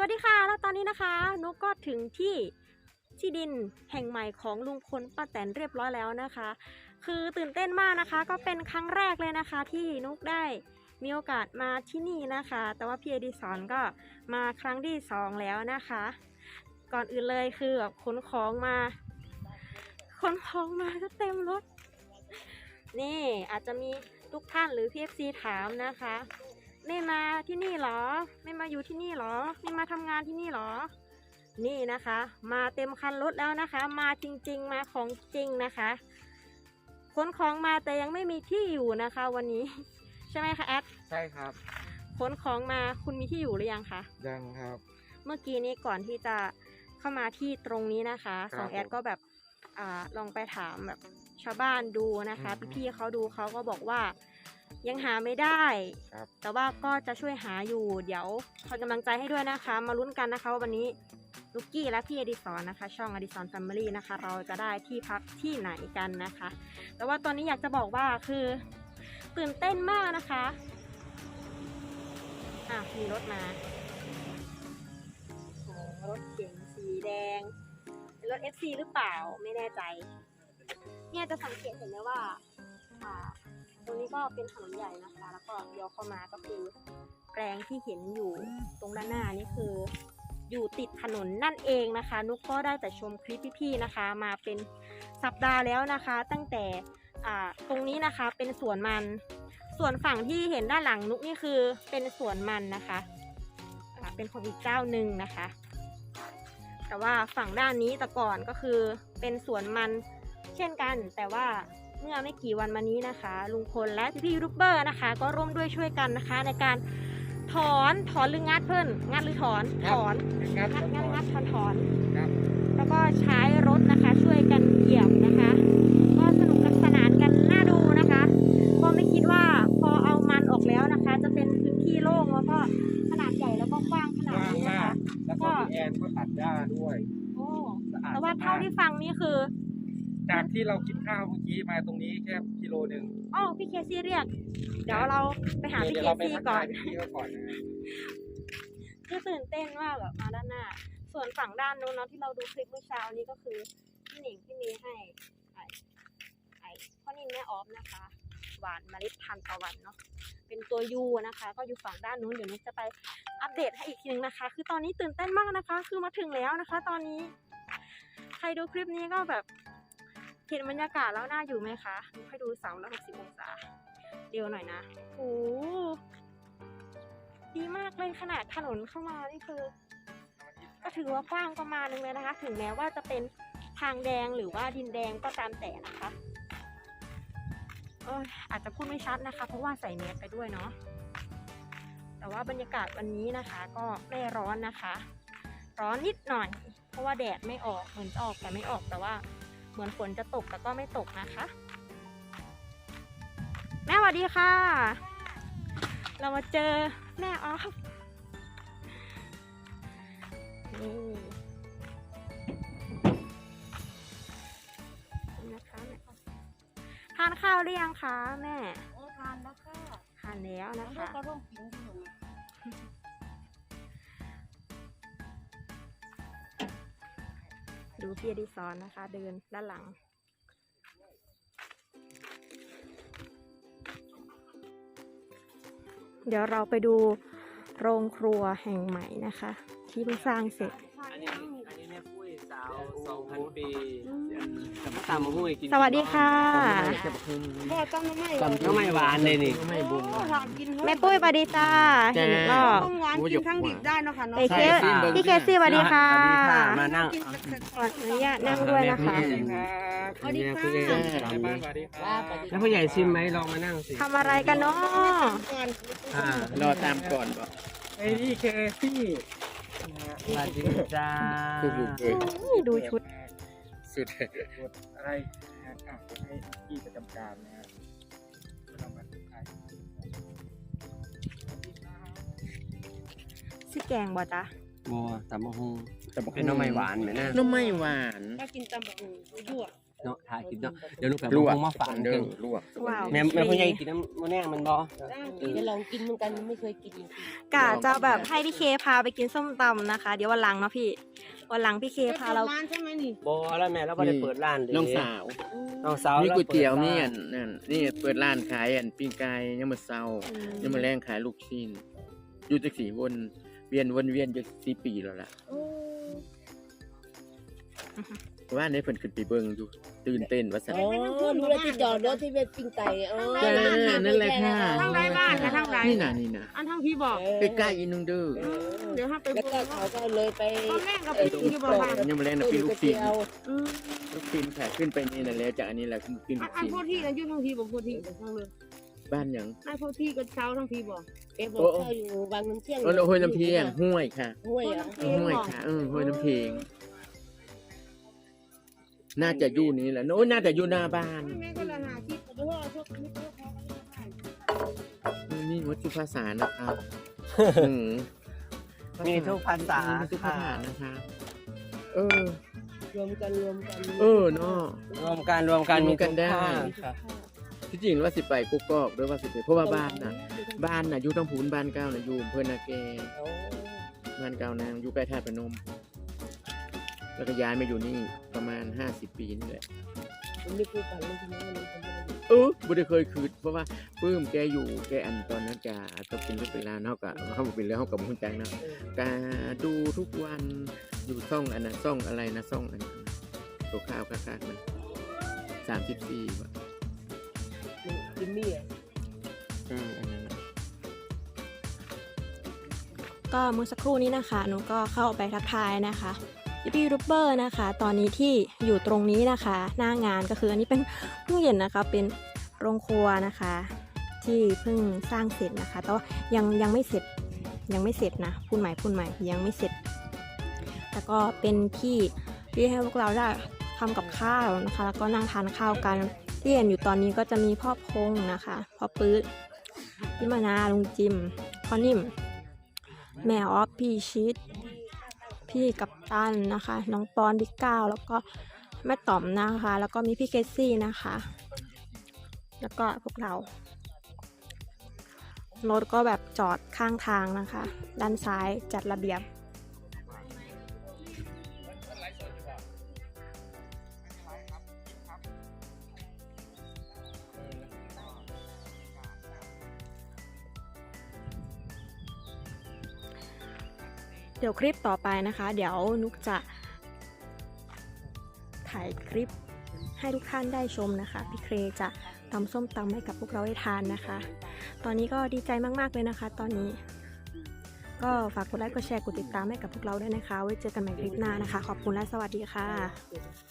สวัสดีค่ะ แล้วตอนนี้นะคะนุกก็ถึงที่ที่ดินแห่งใหม่ของลุงพลป้าแตนเรียบร้อยแล้วนะคะ คือตื่นเต้นมากนะคะ ก็เป็นครั้งแรกเลยนะคะ ที่นุกได้มีโอกาสมาที่นี่นะคะ แต่ว่าพี่เอดิศรก็มาครั้งที่สองแล้วนะคะ ก่อนอื่นเลยคือแบบขนของมาขนของมาก็เต็มรถ นี่อาจจะมีทุกท่านหรือพีเอฟซีถามนะคะ ไม่มาที่นี่เหรอ ไม่มาอยู่ที่นี่เหรอ ไม่มาทำงานที่นี่เหรอ นี่นะคะ มาเต็มคันรถแล้วนะคะ มาจริง ๆ มาของจริงนะคะขนของมาแต่ยังไม่มีที่อยู่นะคะ วันนี้ ใช่ไหมคะแอดใช่ครับขนของมาคุณมีที่อยู่หรือยังคะยังครับ เมื่อกี้นี้ก่อนที่จะเข้ามาที่ตรงนี้นะคะครับสองแอดผมก็แบบอ่าลองไปถามแบบชาวบ้านดูนะคะอือฮึพี่ๆเขาดูเขาก็บอกว่า ยังหาไม่ได้ ครับ แต่ว่าก็จะช่วยหาอยู่ เดี๋ยวขอกำลังใจให้ด้วยนะคะ มาลุ้นกันนะคะว่าวันนี้ลูกกี้และพี่อดิศรนะคะ ช่องอดิศรแฟมิลี่นะคะ เราจะได้ที่พักที่ไหนกันนะคะ แต่ว่าตอนนี้อยากจะบอกว่าคือตื่นเต้นมากนะคะอะมีรถมาโอ้รถเก๋งสีแดงเป็นรถ FC หรือเปล่าไม่แน่ใจ เนี่ยจะสังเกตเห็นได้ว่าอ่า ตรงนี้ก็เป็นถนนใหญ่นะคะ แล้วก็เลี้ยวเข้ามาก็คือแปลงที่เห็นอยู่ตรงด้านหน้านี่คืออยู่ติดถนนนั่นเองนะคะ นุกก็ได้แต่ชมคลิปพี่ๆนะคะ มาเป็นสัปดาห์แล้วนะคะ ตั้งแต่อ่าตรงนี้นะคะเป็นสวนมัน ส่วนฝั่งที่เห็นด้านหลังนุกนี่คือเป็นสวนมันนะคะอ่าเป็นของอีกเจ้าหนึ่งนะคะ แต่ว่าฝั่งด้านนี้แต่ก่อนก็คือเป็นสวนมันเช่นกันแต่ว่า เมื่อไม่กี่วันมานี้นะคะ ลุงพลและพี่ๆยูทูบเบอร์นะคะ ก็ร่วมด้วยช่วยกันนะคะ ในการถอนถอนหรืองัดเพิ่นงัดหรือถอนงัถดอนงัดงัดงัดงัดถอนถอนครับแล้วก็ใช้รถนะคะ ช่วยกันเหยียบนะคะ ก็สนุกสนานกันน่าดูนะคะ ก็ไม่คิดว่าพอเอามันออกแล้วนะคะ จะเป็นพื้นที่โล่งแล้วก็ขนาดใหญ่แล้วก็กว้างขกนาดว้างนี้นะมากคะแล้วก็พี่แอนก็ตัดหญ้าด้วยโอ้สะอาดแต่ว่าเท่าที่ฟังนี่คือ จากที่เรากินข้าวเมื่อกี้มาตรงนี้แค่กิโลหนึ่งอ๋อพี่เคซี่เรียก เดี๋ยวเราไปหาพี่เดี๋ยวเคเราไปซี่ทักก่อทานยพี่เขาก่อนนะคือตื่นเต้นว่าแบบมาด้านหน้า ส่วนฝั่งด้านนู้นเนาะที่เราดูคลิปเมื่อเช้านี้ก็คือพี่หนิงพี่เมย์ให้ไอ้ไอ้พ่อนิ่มแม่ออฟนะคะ หวานเมล็ดพันธุ์ตะวันเนาะเป็นตัวยูนะคะ ก็อยู่ฝั่งด้านนู้นเดี๋ยวนุกจะไปอัปเดตให้อีกทีนึงนะคะ คือตอนนี้ตื่นเต้นมากนะคะ คือมาถึงแล้วนะคะ ตอนนี้ ใครดูคลิปนี้ก็แบบ เห็นบรรยากาศแล้วน่าอยู่ไหมคะ ให้ดูสามร้อยหกสิบองศา เดียวหน่อยนะโอ้ดีมากเลยขนาดถนนเข้ามานี่คือ ก็ถือว่ากว้างประมาณนึงเลยนะคะ ถึงแม้ว่าจะเป็นทางแดงหรือว่าดินแดงก็ตามแต่นะคะเอยอาจจะพูดไม่ชัดนะคะ เพราะว่าใส่เมสไปด้วยเนาะแต่ว่าบรรยากาศวันนี้นะคะ ก็ไม่ร้อนนะคะ ร้อนนิดหน่อย เพราะว่าแดดไม่ออกเหมือนจะออกแต่ไม่ออกแต่ว่า เหมือนฝนจะตกแต่ก็ไม่ตกนะคะ แม่สวัสดีค่ะ เรามาเจอแม่ออฟนี่นี่นะคะแม่ออฟทานข้าวหรือยังคะแม่โอ้ทานแล้วค่ะ ทานแล้วนะลูคะกก็ร่วมกิน ดูพี่อดิซอนนะคะ เดินด้านหลัง เดี๋ยวเราไปดูโรงครัวแห่งใหม่นะคะ ที่เพิ่งสร้างเสร็จ อันนี้อันนี้แม่ปุ้ยสาวสองพันปีจะมาตามมาหุ้ยกินสวัสดีค่ะ พ่อต้องไม่ตำก็ไม่หวานเลยนี่ ไม่บุญทานกินแม่ปุ้ยสวัสดีจ้าเห็นก็ต้องหวานกินทั้งดิบได้เนาะค่ะเนาะ เอเคพี่เคซี่สวัสดีค่ะ สวัสดีค่ะมานั่งกินเสร็จขออนุญาตนั่งด้วยนะคะ สวัสดีค่ะผู้ใหญ่ไปบ้านสวัสดีครับแล้วผู้ใหญ่ชิมไหมลองมานั่งสิทำอะไรกันเนาะอ่ารอตามก่อนบ่ไอ้นี่เคซี่สวัสดีจ้าอุ้ยดูชุด สุดอะไรนะอะให้พี่ประจำการนะฮะเรามาทักทายสิแกงบ่จ๊ะบัวตำมะฮง เป็นน้องไม่หวานไหมนะน้ำไม่หวาน ถ้ากินตำบักหุ่งยั่วเนาะถ่ายคลิปเนาะเดี๋ยวลูกแบบลวกคงมาฝากเด้กัอนลวกว้าวแม่แม่พ่อใหญ่กินน้ำมันแน่มันบ่จะลองกินเหมือนกันไม่เคยกินกะจะแบบให้พี่เคพาไปกินส้มตำนะคะ เดี๋ยววันหลังเนาะพี่ วันหลังพี่เคพาเราร้านใช่ไหมนี่บ่แล้วแม่เราบ่ได้เปิดร้านเด้น้องสาวน้องสาวมีก๋วยเตี๋ยวราปิดนี่ร้าอันนั่นนี่เปิดร้านขายอันปิ้งไก่ยังมาเซายังมาแรงขายลูกชิ้นอยู่จักสีวนเวียนวนเวียนจะสี่ปีแล้วล่ะ ว่าในเพิ่นขึ้นไปเบิ่งอยู่ตื่นเต้นว่าซั่น อ๋อรู้แล้วที่จอดรถที่เป็นปิ้งไก่อ๋อจ้านั่นแหละค่ะ ทางใดบ้านกับทางใดนี่น่ะนี่น่ะอันทางพี่บอกใกล้ๆอีนึงเด้อเดี๋ยวถ้าไปแล้วก็เขาก็เลยไปตอนแรกก็ไปกินที่บอกว่ายังมาแรงน่ะเป็นลูกชิ้นอืมลูกชิ้นค่ะขึ้นไปนี่นั่นแล้วจากอันนี้แหละขึ้นขึ้นอัลูนกอันชิ้นพวกที่อายุทางพี่บอกพวกที่บอกทางเลยบ้านหยังอันพวกที่ก็เช้าทางพี่บอกเอฟบอกเข้าอยู่บางน้ำเที่ยงเออห้วยน้ำเพียงห้วยค่ะห้วยอะเออห้วยค่ะเออห้วยน้ำเพียง น่าจะอยู่นี่แหละโน้นน่าจะอยู่หน้าบ้านแม่ก็เลยหาคิดดูว่าพวกนี้พวกเขานี่วัตถุภาษานะครับอืมมีทุกภาษามีทุกภาษานะคะเออ รวมกันรวมกันเออเนาะรวมกันรวมกันรวมีมกันทุกได้ภาคค่ะที่จริงว่าสิไปกุกกอกด้วยว่าสิไปเพราะว่าบ้านน่ะ บ้านน่ะอยู่ต้องพูนบ้านเก้าน่ะอยู่อำเภอนาแกบ้านเก้านางอยู่ใกล้ท่าตุพนม แล้วก็ย้ายมาอยู่นี่ประมาณห้าสิบปีนี่แหละมันไม่คู่กันเลยทีนี้มันเป็นยังไงเออบ่ได้เคยคืดเพราะว่าปลื้มแกอยู่แกอันตอนนั้นจะต้องเป็นเรื่องเป็นราวเนาะก็เขาบอกเป็นเรื่องเขากับมุนจังเนาะกาดูทุกวันอยู่ช่องอันนั้นช่องอะไรนะช่องอันนั้นตัวข้าวคาๆมันสามสิบสี่ว่ะจิมมี่อะเอออันนั้นน่ะก็เมื่อสักครู่นี้นะคะหนูก็เข้าไปทักทายนะคะ พี่ยูทูบเบอร์นะคะ ตอนนี้ที่อยู่ตรงนี้นะคะ หน้างานก็คืออันนี้เป็นตู้เย็นนะคะ เป็นโรงครัวนะคะ ที่เพิ่งสร้างเสร็จนะคะ แต่ว่ายังยังไม่เสร็จยังไม่เสร็จนะพูดใหม่พูดใหม่ยังไม่เสร็จ แล้วก็เป็นที่ที่ให้พวกเราได้ทำกับข้าวนะคะ แล้วก็นั่งทานข้าวกันที่เห็นอยู่ตอนนี้ก็จะมีพ่อพงนะคะพ่อปื๊ดพี่มานาลุงจิมพ่อนิ่ม แม่ออฟพี่ชิด พี่กัปตันนะคะ น้องปอนดิก้าวแล้วก็แม่ต่อมนะคะ แล้วก็มีพี่เคสซี่นะคะ แล้วก็พวกเรารถก็แบบจอดข้างทางนะคะ ด้านซ้ายจัดระเบียบ เดี๋ยวคลิปต่อไปนะคะ เดี๋ยวนุกจะ ถ่ายคลิปให้ทุกท่านได้ชมนะคะ พี่เครจะตำส้มตำให้กับพวกเราได้ทานนะคะ ตอนนี้ก็ดีใจมากๆเลยนะคะ ตอนนี้ก็ฝากกดไลค์ กดแชร์ กดติดตามให้กับพวกเราด้วยนะคะ ไว้เจอกันใหม่คลิปหน้านะคะ ขอบคุณและสวัสดีค่ะ